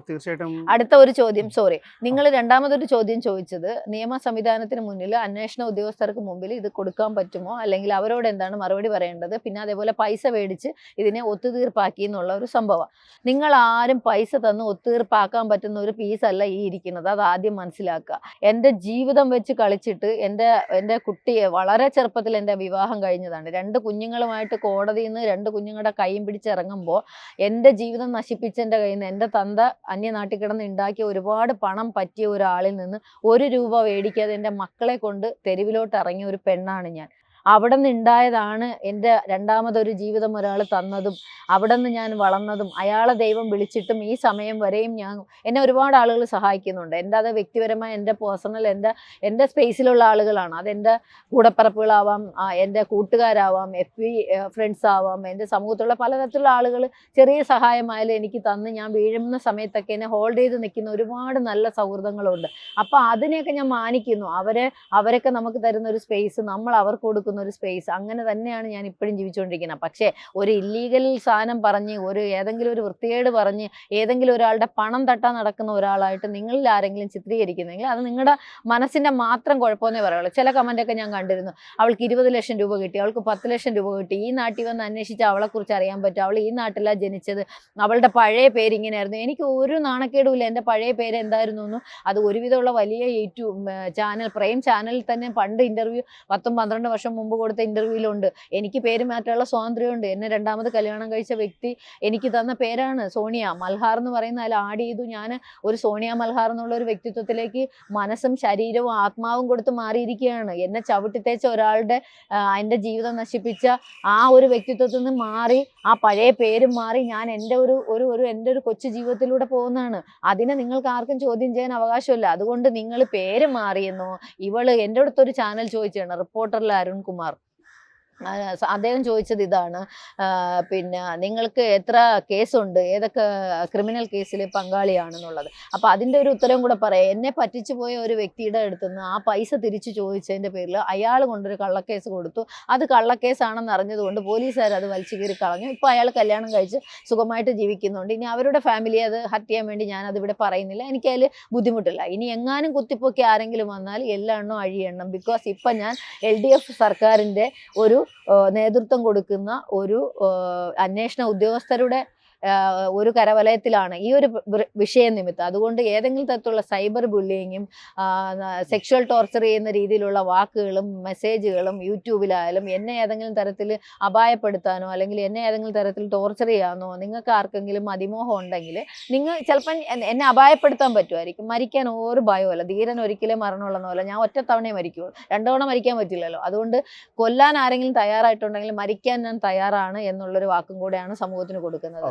[SPEAKER 2] തീർച്ചയായിട്ടും
[SPEAKER 1] അടുത്ത ഒരു ചോദ്യം സോറി നിങ്ങൾ രണ്ടാമതൊരു ചോദ്യം ചോദിച്ചത് നിയമ സംവിധാനത്തിന് മുന്നിൽ അന്വേഷണ ഉദ്യോഗസ്ഥർക്ക് മുമ്പിൽ ഇത് കൊടുക്കാൻ പറ്റുമോ? അല്ലെങ്കിൽ അവരോട് എന്താണ് മറുപടി പറയേണ്ടത്? പിന്നെ അതേപോലെ പൈസ മേടിച്ച് ഇതിനെ ഒത്തുതീർപ്പാക്കി എന്നുള്ള ഒരു സംഭവം. നിങ്ങൾ ആരും പൈസ തന്ന് ഒത്തുതീർപ്പാക്കാൻ പറ്റുന്ന ഒരു പീസ് അല്ല ഈ ഇരിക്കുന്നത്. അത് ആദ്യം മനസ്സിലാക്കുക. എന്റെ ജീവിതം വെച്ച് കളിച്ചിട്ട് എന്റെ എന്റെ കുട്ടിയെ വളരെ ചെറുപ്പത്തിൽ എന്റെ വിവാഹം കഴിഞ്ഞതാണ്. രണ്ട് കുഞ്ഞുങ്ങളുമായിട്ട് കോടതിയിൽ നിന്ന് രണ്ട് കുഞ്ഞുങ്ങളുടെ കൈയും പിടിച്ചിറങ്ങുമ്പോൾ എന്റെ ജീവിതം നശിപ്പിച്ച എന്റെ കയ്യിൽ നിന്ന് എന്റെ തന്ത അന്യനാട്ടിൽ കിടന്ന് ഉണ്ടാക്കിയ ഒരുപാട് പണം പറ്റിയ ഒരാളിൽ നിന്ന് ഒരു രൂപ മേടിക്കാതെ എന്റെ മക്കളെ കൊണ്ട് തെരുവിലോട്ട് ഇറങ്ങിയ ഒരു പെണ്ണാണ് ഞാൻ. അവിടെ നിന്ന് ഉണ്ടായതാണ് എന്റെ രണ്ടാമതൊരു ജീവിതം ഒരാൾ തന്നതും അവിടെ നിന്ന് ഞാൻ വളർന്നതും അയാളെ ദൈവം വിളിച്ചിട്ടും ഈ സമയം വരെയും ഞാൻ എന്നെ ഒരുപാട് ആളുകൾ സഹായിക്കുന്നുണ്ട്. എന്റെ അത് വ്യക്തിപരമായ എന്റെ പേഴ്സണൽ എന്റെ എന്റെ സ്പേസിലുള്ള ആളുകളാണ്. അതെന്റെ കൂടപ്പറപ്പുകളാവാം എന്റെ കൂട്ടുകാരാവാം എഫ് പി ഫ്രണ്ട്സ് ആവാം എന്റെ സമൂഹത്തിലുള്ള പലതരത്തിലുള്ള ആളുകൾ ചെറിയ സഹായമായാലും എനിക്ക് തന്ന് ഞാൻ വീഴുന്ന സമയത്തൊക്കെ എന്നെ ഹോൾഡ് ചെയ്ത് നിൽക്കുന്ന ഒരുപാട് നല്ല സൗഹൃദങ്ങളുണ്ട്. അപ്പോൾ അതിനെയൊക്കെ ഞാൻ മാനിക്കുന്നു. അവരെ അവരൊക്കെ നമുക്ക് തരുന്ന ഒരു സ്പേസ് നമ്മൾ അവർക്ക് കൊടുക്കുന്ന. ഒരു സ്പേസ് അങ്ങനെ തന്നെയാണ് ഞാൻ ഇപ്പോഴും ജീവിച്ചുകൊണ്ടിരിക്കുന്നത് പക്ഷേ ഒരു ഇല്ലീഗൽ സാധനം പറഞ്ഞ് ഒരു ഏതെങ്കിലും ഒരു വൃത്തികേട് പറഞ്ഞ് ഏതെങ്കിലും ഒരാളുടെ പണം തട്ടാൻ നടക്കുന്ന ഒരാളായിട്ട് നിങ്ങളിൽ ആരെങ്കിലും ചിത്രീകരിക്കുന്നെങ്കിൽ അത് നിങ്ങളുടെ മനസ്സിന്റെ മാത്രം കുഴപ്പമെന്നേ പറയുള്ളൂ. ചില കമന്റൊക്കെ ഞാൻ കണ്ടിരുന്നു. അവൾക്ക് ഇരുപത് ലക്ഷം രൂപ കിട്ടി അവൾക്ക് പത്ത് ലക്ഷം രൂപ കിട്ടി. ഈ നാട്ടിൽ വന്ന് അന്വേഷിച്ച് അവളെക്കുറിച്ച് അറിയാൻ പറ്റും. അവൾ ഈ നാട്ടിലാണ് ജനിച്ചത്. അവളുടെ പഴയ പേരിങ്ങനെയായിരുന്നു എനിക്ക് ഒരു നാണക്കേടുമില്ല എന്റെ പഴയ പേര് എന്തായിരുന്നു അത് ഒരുവിധമുള്ള വലിയ യൂട്യൂബ് ചാനൽ പ്രേം ചാനലിൽ തന്നെ പണ്ട് ഇന്റർവ്യൂ പത്തും പന്ത്രണ്ട് വർഷം മുമ്പ് കൊടുത്ത ഇന്റർവ്യൂലുണ്ട് എനിക്ക് പേര് മാറ്റാനുള്ള സ്വാതന്ത്ര്യമുണ്ട്. എന്നെ രണ്ടാമത് കല്യാണം കഴിച്ച വ്യക്തി എനിക്ക് തന്ന പേരാണ് സോണിയ. മൽഹാർ എന്ന് പറയുന്ന അതിൽ ആഡ് ചെയ്തു. ഞാൻ ഒരു സോണിയ മൽഹാർ എന്നുള്ള ഒരു വ്യക്തിത്വത്തിലേക്ക് മനസ്സും ശരീരവും ആത്മാവും കൊടുത്ത് മാറിയിരിക്കുകയാണ്. എന്നെ ചവിട്ടിത്തേച്ച ഒരാളുടെ എന്റെ ജീവിതം നശിപ്പിച്ച ആ ഒരു വ്യക്തിത്വത്തിൽ നിന്ന് മാറി ആ പഴയ പേരും മാറി ഞാൻ എന്റെ ഒരു ഒരു ഒരു എന്റെ ഒരു കൊച്ചു ജീവിതത്തിലൂടെ പോകുന്നതാണ്. അതിനെ നിങ്ങൾക്ക് ആർക്കും ചോദ്യം ചെയ്യാൻ അവകാശമില്ല. അതുകൊണ്ട് നിങ്ങൾ പേര് മാറിയെന്നോ ഇവൾ എന്റെ അടുത്തൊരു ചാനൽ ചോദിച്ചാണ്. റിപ്പോർട്ടറിൽ അരുൺകുമാർ ആ, സ- അദ്ദേഹം ചോദിച്ചത് ഇതാണ്. പിന്നെ നിങ്ങൾക്ക് എത്ര കേസുണ്ട്? ഏതൊക്കെ ക്രിമിനൽ കേസിൽ പങ്കാളിയാണെന്നുള്ളത്. അപ്പോൾ അതിന്റെ ഒരു ഉത്തരവും കൂടെ പറയാം. എന്നെ പറ്റിച്ചു പോയ ഒരു വ്യക്തിയുടെ അടുത്ത് നിന്ന് ആ പൈസ തിരിച്ചു ചോദിച്ചതിന്റെ പേരിൽ അയാൾ കൊണ്ടൊരു കള്ളക്കേസ് കൊടുത്തു. അത് കള്ളക്കേസാണെന്ന് അറിഞ്ഞതുകൊണ്ട് പോലീസുകാർ അത് വലിച്ചു കീറി കളഞ്ഞു. ഇപ്പോൾ അയാൾ കല്യാണം കഴിച്ച് സുഖമായിട്ട് ജീവിക്കുന്നുണ്ട്. ഇനി അവരുടെ ഫാമിലിയെ അത് ഹർട്ട് ചെയ്യാൻ വേണ്ടി ഞാൻ ഇവിടെ പറയുന്നില്ല. എനിക്കതിൽ ബുദ്ധിമുട്ടില്ല. ഇനി എങ്ങാനും കുത്തിപ്പൊക്കി ആരെങ്കിലും വന്നാൽ എല്ലാ എണ്ണം അഴിയണം ബിക്കോസ് ഇപ്പം ഞാൻ എൽ ഡി എഫ് സർക്കാരിന്റെ ഒരു നേതൃത്വം കൊടുക്കുന്ന ഒരു അന്വേഷണ ഉദ്യോഗസ്ഥരുടെ ഒരു കരവലയത്തിലാണ് ഈ ഒരു വിഷയ നിമിത്തം. അതുകൊണ്ട് ഏതെങ്കിലും തരത്തിലുള്ള സൈബർ ബുള്ളിങ്ങും സെക്ഷൽ ടോർച്ചർ ചെയ്യുന്ന രീതിയിലുള്ള വാക്കുകളും മെസ്സേജുകളും യൂട്യൂബിലായാലും എന്നെ ഏതെങ്കിലും തരത്തിൽ അപായപ്പെടുത്താനോ അല്ലെങ്കിൽ എന്നെ ഏതെങ്കിലും തരത്തിൽ ടോർച്ചർ ചെയ്യാനോ നിങ്ങൾക്ക് ആർക്കെങ്കിലും അതിമോഹം ഉണ്ടെങ്കിൽ നിങ്ങൾ ചിലപ്പം എന്നെ- അപായപ്പെടുത്താൻ പറ്റുമായിരിക്കും. മരിക്കാൻ ഒരു ഭയമല്ല. ധീരൻ ഒരിക്കലും മരണമുള്ളെന്ന പോലെ ഞാൻ ഒറ്റ തവണയെ മരിക്കുള്ളൂ. മരിക്കാൻ പറ്റില്ലല്ലോ. അതുകൊണ്ട് കൊല്ലാൻ ആരെങ്കിലും തയ്യാറായിട്ടുണ്ടെങ്കിൽ മരിക്കാൻ ഞാൻ തയ്യാറാണ് എന്നുള്ളൊരു വാക്കും കൂടെയാണ് സമൂഹത്തിന് കൊടുക്കുന്നത്.